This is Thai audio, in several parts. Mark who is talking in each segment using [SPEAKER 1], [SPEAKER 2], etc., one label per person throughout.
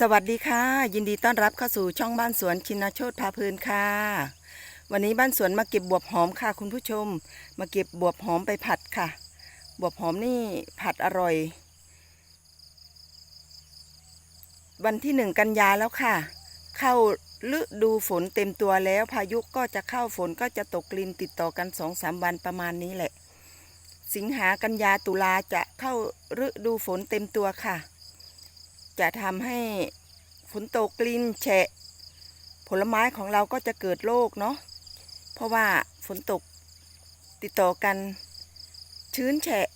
[SPEAKER 1] สวัสดีค่ะ ยินดีต้อนรับเข้าสู่ช่องบ้านสวนชินโชตพาเพลินค่ะ วันนี้บ้านสวนมาเก็บบวบหอมค่ะ คุณผู้ชม มาเก็บบวบหอมไปผัดค่ะ บวบหอมนี่ผัดอร่อย วันที่หนึ่งกันยาแล้วค่ะ เข้าฤดูฝนเต็มตัวแล้ว พายุก็จะเข้าฝนก็จะตกลินติดต่อกันสองสามวันประมาณนี้แหละ สิงหากันยาตุลาจะเข้าฤดูฝนเต็มตัวค่ะ จะทำให้ฝนตกกลิ่นแฉะ ผลไม้ของเราก็จะเกิดโรคเนาะเพราะว่าฝนตกติดต่อกันชื้นแฉะ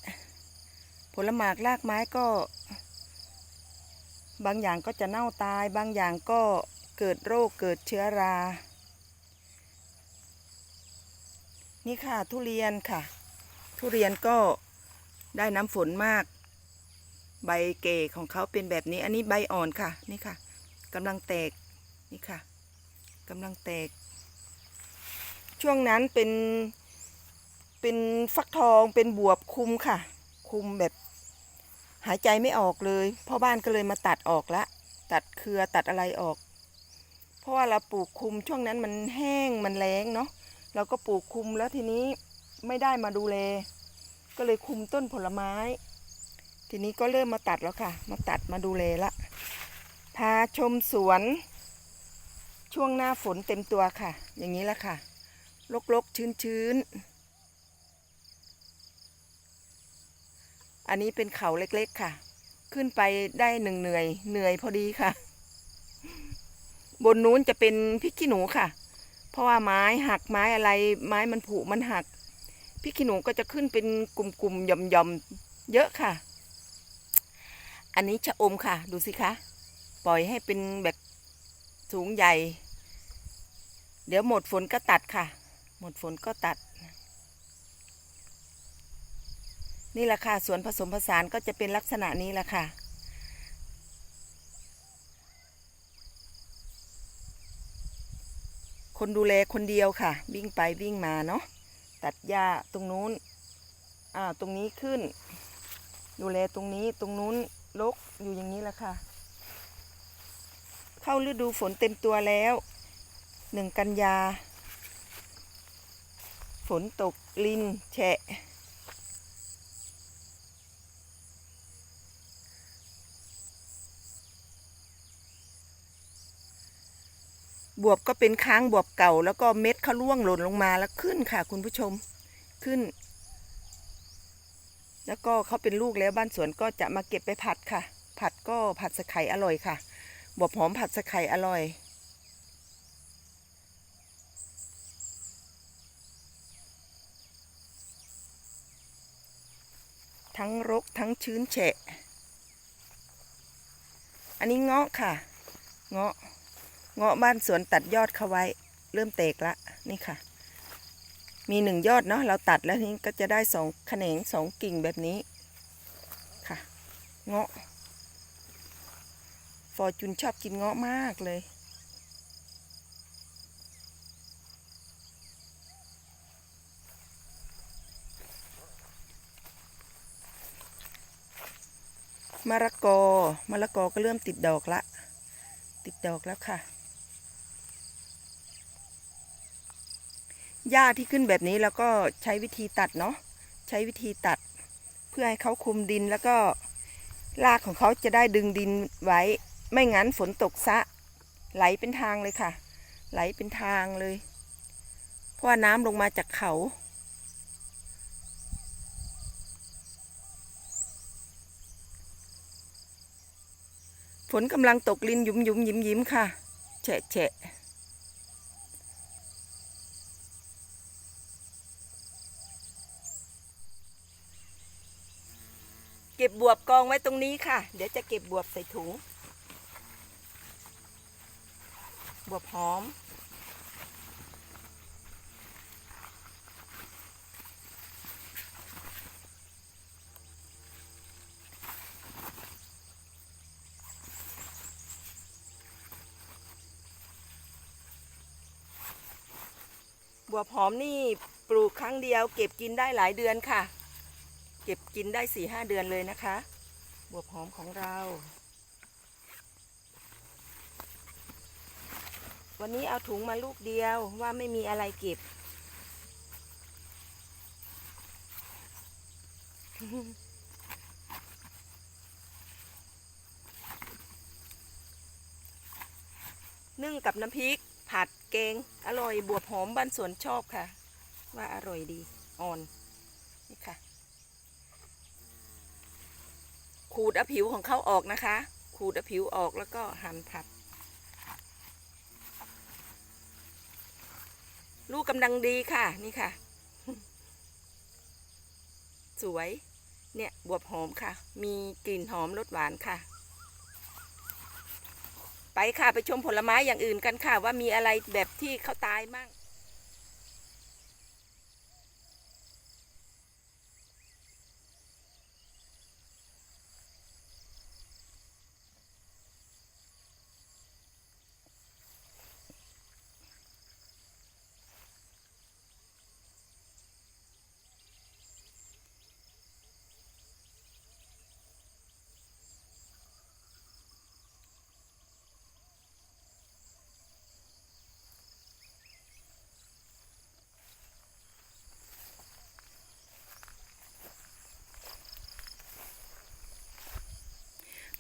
[SPEAKER 1] ผลหมากรากไม้ก็ บางอย่างก็จะเน่าตาย บางอย่างก็เกิดโรคเกิดเชื้อรา นี่ค่ะทุเรียนค่ะ ทุเรียนก็ได้น้ำฝนมาก ใบเก๋ของเขาเป็นแบบนี้ อันนี้ใบอ่อนค่ะ นี่ค่ะกำลังแตก นี่ค่ะกำลังแตก ช่วงนั้นเป็น เป็นฟักทอง เป็นบวบคุมค่ะ คุมแบบหายใจไม่ออกเลย พ่อบ้านก็เลยมาตัดออกละ ตัดเครือตัดอะไรออก เพราะว่าเราปลูกคุมช่วงนั้นมันแห้งมันแล้งเนาะ เราก็ปลูกคุมแล้วทีนี้ไม่ได้มาดูแล ก็เลยคุมต้นผลไม้ ทีนี้ก็เริ่มมาตัดแล้วค่ะ มาตัดมาดูแลละ พาชมสวน ช่วงหน้าฝนเต็มตัวค่ะ อย่างนี้แหละค่ะลกๆชื้นๆ อันนี้เป็นเขาเล็กๆค่ะ ขึ้นไปได้หนึ่งเหนื่อย เหนื่อยพอดีค่ะ บนนู้นจะเป็นพริกขี้หนูค่ะ เพราะว่าไม้หักไม้อะไรไม้มันผุมันหักพริกขี้หนูก็จะขึ้นเป็นกลุ่มๆหย่อมๆเยอะค่ะ อันนี้ชะอมค่ะ ดูสิคะ ปล่อยให้เป็นแบบสูงใหญ่ เดี๋ยวหมดฝนก็ตัดค่ะ หมดฝนก็ตัด นี่แหละค่ะสวนผสมผสานก็จะเป็นลักษณะนี้แหละค่ะคนดูแลคนเดียวค่ะ วิ่งไปวิ่งมาเนาะตัดหญ้าตรงนู้นอ่าตรงนี้ขึ้น ดูแลตรงนี้ตรงนู้น ลกอยู่อย่างนี้แหละค่ะ เข้าฤดูฝนเต็มตัวแล้วหนึ่งกันยา ฝนตกลินแฉะ บวบก็เป็นค้างบวบเก่า แล้วก็เม็ดเขาร่วงหล่นลงมาแล้วขึ้นค่ะคุณผู้ชมขึ้น แล้วก็เขาเป็นลูกแล้วบ้านสวนก็จะมาเก็บไปผัดค่ะ ผัดก็ผัดสะไข่อร่อยค่ะบวบหอมผัดสะไข่อร่อย ทั้งรกทั้งชื้นแฉะ อันนี้เงาะค่ะ เงาะ เงาะบ้านสวนตัดยอดเขาไว้ เริ่มเตกละ นี่ค่ะ มีหนึ่งยอดเนาะเราตัดแล้วนี้ก็จะได้สองแขนงสองกิ่งแบบนี้ค่ะ เงาะฟอร์จุนชอบกินเงาะมากเลยมะละกอมะละกอก็เริ่มติดดอกละ ติดดอกแล้วค่ะ หญ้าที่ขึ้นแบบนี้แล้วก็ใช้วิธีตัดเนาะใช้วิธีตัด เพื่อให้เขาคุมดินแล้วก็รากของเขาจะได้ดึงดินไว้ ไม่งั้นฝนตกซะ ไหลเป็นทางเลยค่ะ ไหลเป็นทางเลย เพราะน้ำลงมาจากเขาฝนกำลังตกลินยุมยุมยิ้มยิ้มค่ะ แฉะแฉะ เก็บบวบกองไว้ตรงนี้ค่ะ เดี๋ยวจะเก็บบวบใส่ถุง บวบหอม บวบหอมนี่ปลูกครั้งเดียวเก็บกินได้หลายเดือนค่ะ เก็บกินได้สี่ห้าเดือนเลยนะคะ บวบหอมของเรา วันนี้เอาถุงมาลูกเดียวว่าไม่มีอะไรเก็บ นึ่งกับน้ำพริกผัดเกง อร่อยบวบหอมบ้านสวนชอบค่ะ ว่าอร่อยดี อ่อนค่ะ ขูดอผิวของเขาออกนะคะ ขูดอผิวออกแล้วก็หั่นผัด ลูกกำลังดีค่ะ นี่ค่ะ สวย เนี่ยบวบหอมค่ะ มีกลิ่นหอมรสหวานค่ะ ไปค่ะไปชมผลไม้อย่างอื่นกันค่ะ ว่ามีอะไรแบบที่เขาตายมั่ง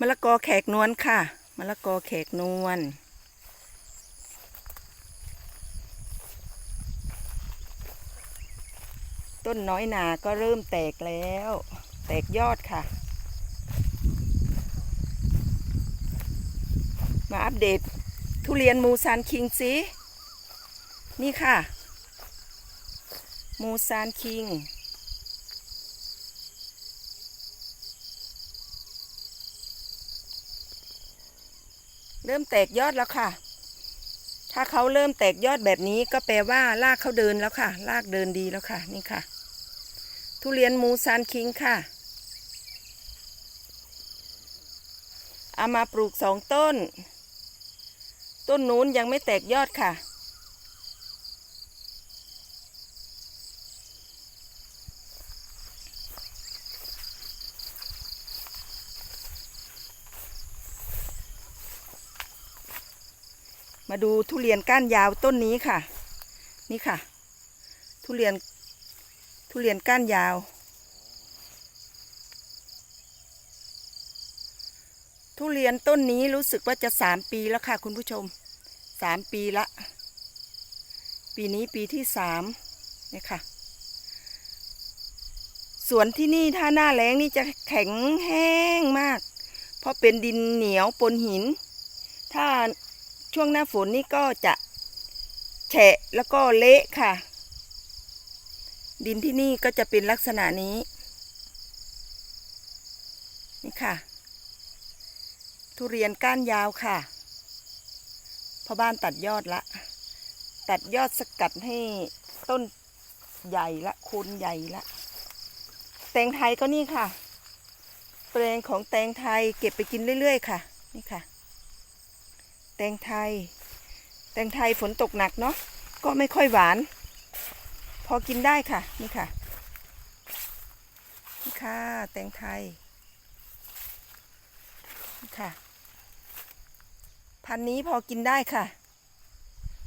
[SPEAKER 1] มะละกอแขกนวลค่ะมะละกอแขกนวลต้นน้อยหนาก็เริ่มแตกแล้ว แตกยอดค่ะ มาอัปเดตทุเรียนมูซานคิงสินี่ค่ะ มูซานคิง เริ่มแตกยอดแล้วค่ะ ถ้าเขาเริ่มแตกยอดแบบนี้ก็แปลว่ารากเขาเดินแล้วค่ะ รากเดินดีแล้วค่ะ นี่ค่ะ ทุเรียนมูซานคิงค่ะ เอามาปลูกสองต้น ต้นนู้นยังไม่แตกยอดค่ะ มาดูทุเรียนก้านยาวต้นนี้ค่ะ นี่ค่ะ ทุเรียนทุเรียนก้านยาว ทุเรียนต้นนี้รู้สึกว่าจะสามปีแล้วค่ะ คุณผู้ชมสามปีละ ปีนี้ปีที่สามนี่ค่ะสวนที่นี่ถ้าหน้าแล้งนี่จะแข็งแห้งมาก เพราะเป็นดินเหนียวปนหิน ถ้า ช่วงหน้าฝนนี่ก็จะแฉะแล้วก็เละค่ะ ดินที่นี่ก็จะเป็นลักษณะนี้ นี่ค่ะ ทุเรียนก้านยาวค่ะพ่อบ้านตัดยอดละ ตัดยอดสกัดให้ต้นใหญ่ละโคนใหญ่ละ แตงไทยก็นี่ค่ะ แปลงของแตงไทยเก็บไปกินเรื่อยๆ ค่ะ นี่ค่ะ แตงไทย แตงไทยฝนตกหนักเนาะก็ไม่ค่อยหวาน พอกินได้ค่ะ นี่ค่ะนี่ค่ะ แตงไทยนี่ค่ะ พันนี้พอกินได้ค่ะ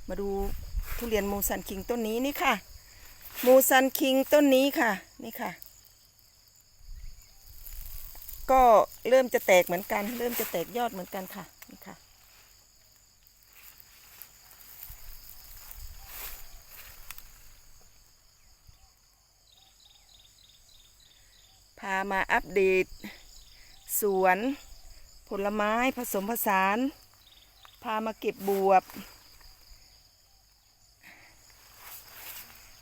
[SPEAKER 1] มาดูทุเรียนมูซันคิงต้นนี้นี่ค่ะ มูซันคิงต้นนี้ค่ะ นี่ค่ะ ก็เริ่มจะแตกเหมือนกัน เริ่มจะแตกยอดเหมือนกันค่ะ นี่ค่ะ พา มาอัปเดต สวน ผลไม้ผสมผสาน พามาเก็บบวบ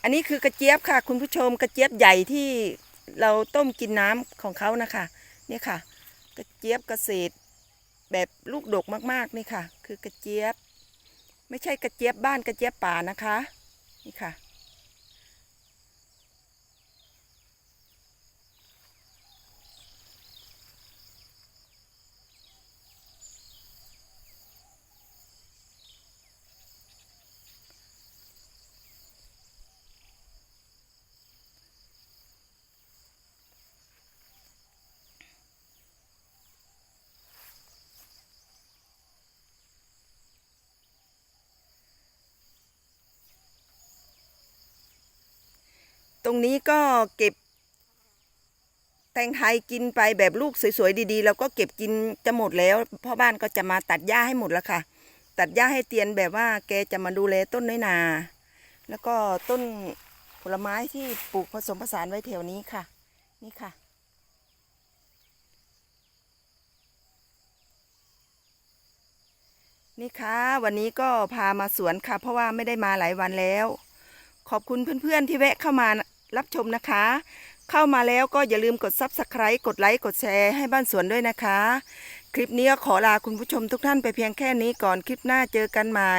[SPEAKER 1] อันนี้คือกระเจี๊ยบค่ะ คุณผู้ชมกระเจี๊ยบใหญ่ที่เราต้มกินน้ำของเขานะคะนี่ค่ะ กระเจี๊ยบเกษตรแบบลูกดกมากๆนี่ค่ะ คือกระเจี๊ยบ ไม่ใช่กระเจี๊ยบบ้านกระเจี๊ยบป่านะคะ นี่ค่ะ ตรงนี้ก็เก็บ แตงไทยกินไปแบบลูกสวยๆดีๆแล้วก็เก็บกินจะหมดแล้วพ่อบ้านก็จะมาตัดหญ้าให้หมดแล้วค่ะ ตัดหญ้าให้เตียนแบบว่า แกจะมาดูแลต้นน้อยนา แล้วก็ต้นผลไม้ที่ปลูกผสมผสานไว้แถวนี้ค่ะ นี่ค่ะนี่ค่ะวันนี้ก็พามาสวนค่ะ เพราะว่าไม่ได้มาหลายวันแล้ว ขอบคุณเพื่อนๆที่แวะเข้ามา รับชมนะคะ เข้ามาแล้วก็อย่าลืมกด Subscribe กดไลค์กดแชร์ให้บ้านสวนด้วยนะคะ คลิปนี้ก็ขอลาคุณผู้ชมทุกท่านไปเพียงแค่นี้ก่อนคลิปหน้าเจอกันใหม่